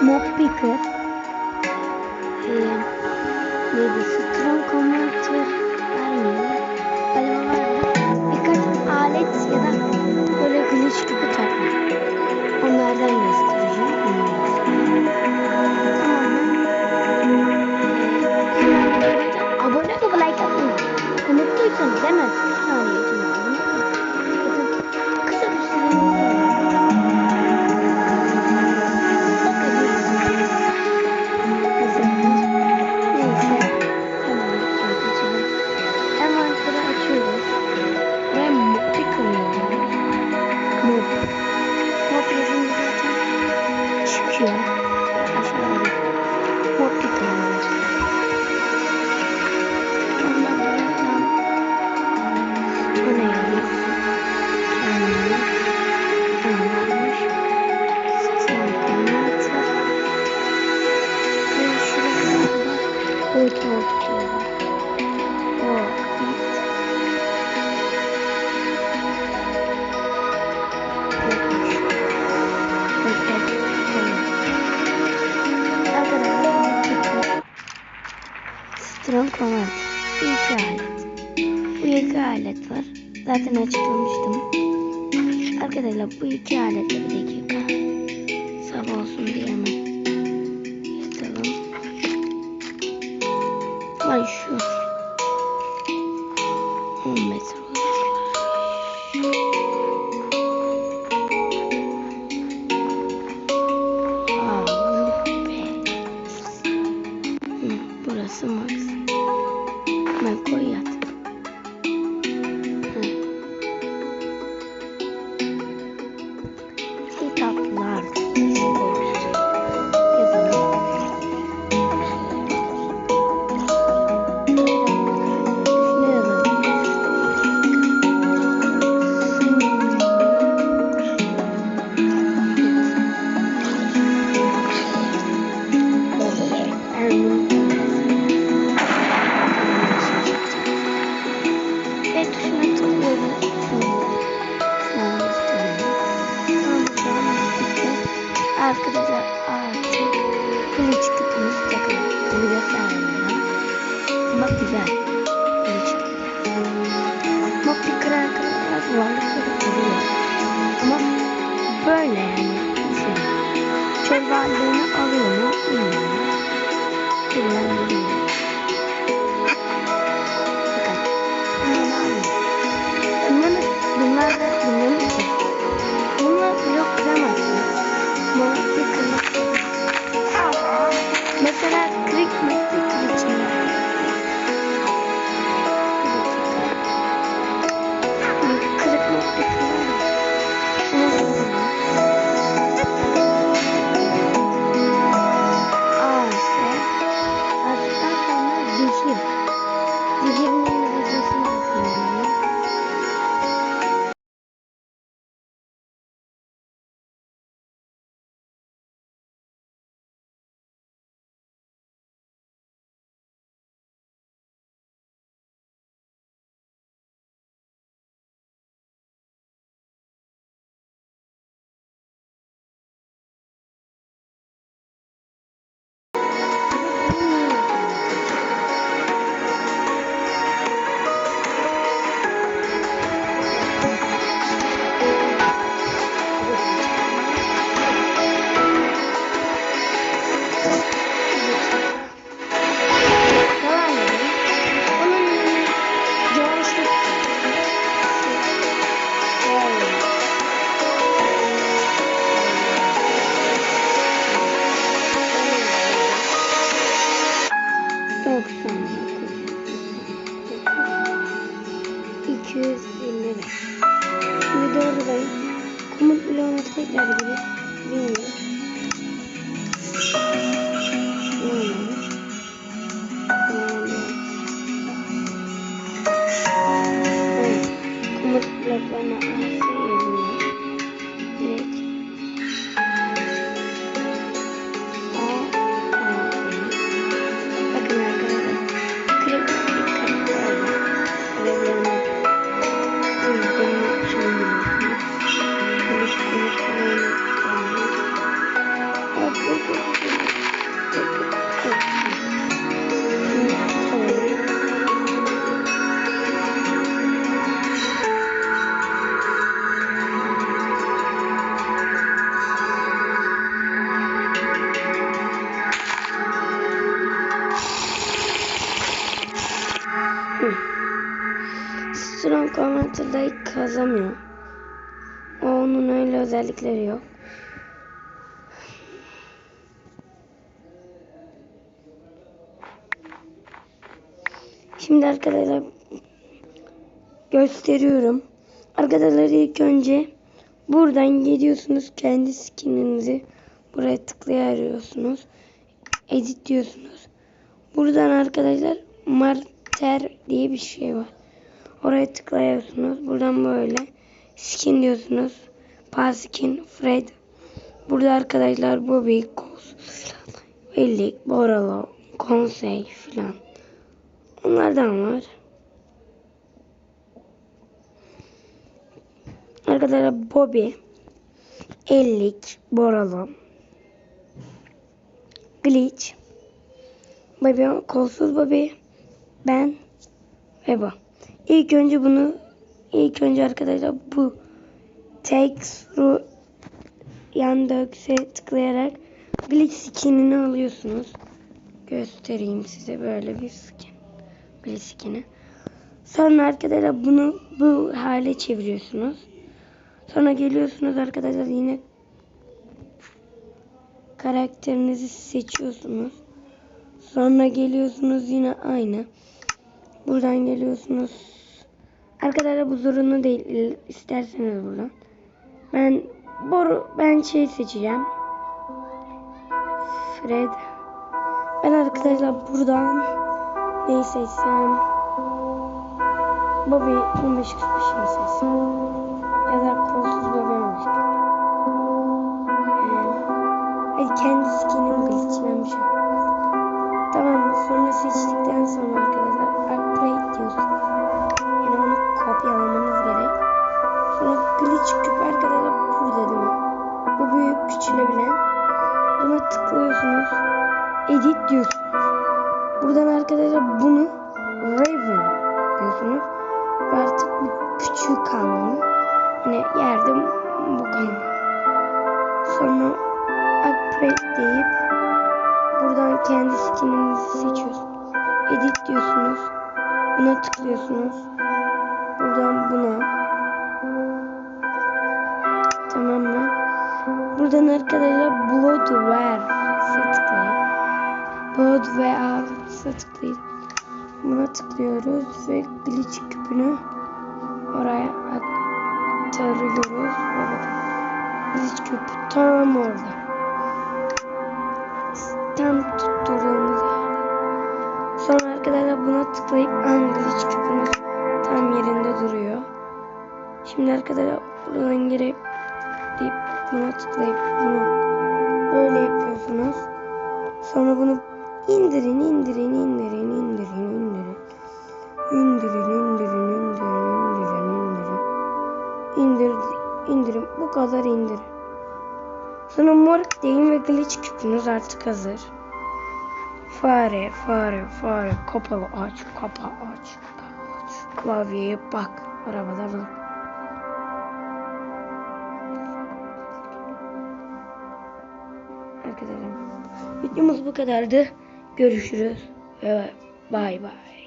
smoke speaker Bu iki alet var. Zaten açıklamıştım. Arkadaşlar bu iki aletle bir dakika. Sabah olsun diye hemen. Yırtalım. Ay şu. 10 metre. Şimdi çıkıp müzik takıp bunu göstermem. Bak güzel. Strong Commander'da kazamıyor. O onun öyle özellikleri yok. Şimdi arkadaşlar gösteriyorum. Arkadaşlar ilk önce buradan gidiyorsunuz kendi skininizi buraya tıklayabiliyorsunuz. Edit diyorsunuz. Buradan arkadaşlar Marter diye bir şey var. Oraya tıklıyorsunuz. Buradan böyle skin diyorsunuz. Paskin, Fred. Burada arkadaşlar Bobby, Kos, Bellik, Boralo, Konsey filan. Onlardan var. Arkadaşlar Bobby, Ellik, Boralo, Glitch, Bobby, kolsuz Bobby, ben ve bu. İlk önce bunu ilk önce arkadaşlar bu text through yandakse tıklayarak glitch skinini alıyorsunuz. Göstereyim size böyle bir skin. Glitch skini. Sonra arkadaşlar bunu bu hale çeviriyorsunuz. Sonra geliyorsunuz arkadaşlar yine karakterinizi seçiyorsunuz. Sonra geliyorsunuz yine aynı. Buradan geliyorsunuz. Arkadaşlar bu zorunlu değil. İsterseniz buradan. Ben boru ben şey seçeceğim. Fred. Ben arkadaşlar buradan neyi seçsem? Bobby 15 45 mi seçsem? Ya da kolsuz Bobby 15 Hadi kendi skinim şey. Tamam sonra seçtikten sonra arkadaşlar upgrade diyorsun. Yani onu kopyalamanız gerek. Sonra glitch küp arkadaşlar değil mi? Bu büyük küçülebilen. Buna tıklıyorsunuz. Edit diyorsunuz. Buradan arkadaşlar bunu Raven diyorsunuz. Ve artık bu küçük kalmalı. Yine yerde bu kalmalı. Sonra upgrade deyip buradan kendi skininizi seçiyorsunuz. Edit diyorsunuz. Buna tıklıyorsunuz. Buradan buna. Tamam mı? Buradan arkadaşlar Bloodware tıklayın. Bloodware tıklayın. Buna tıklıyoruz ve glitch küpünü oraya aktarıyoruz. Glitch küpü tam orada. Tam arkadaşlar buna tıklayıp glitch küpünüz tam yerinde duruyor. Şimdi arkadaşlar buradan girip deyip buna tıklayıp bunu böyle yapıyorsunuz. Sonra bunu indirin, indirin, indirin, indirin, indirin. İndirin, indirin, indirin, indirin, indirin. İndir, indirin. Bu kadar indirin. Sonra morg deyin ve glitch küpünüz artık hazır. Fare, fare, fare. Kapalı aç, kapa aç, aç. Klavyeye bak. Arabada bak. Arkadaşlar videomuz bu kadardı. Görüşürüz bay bay.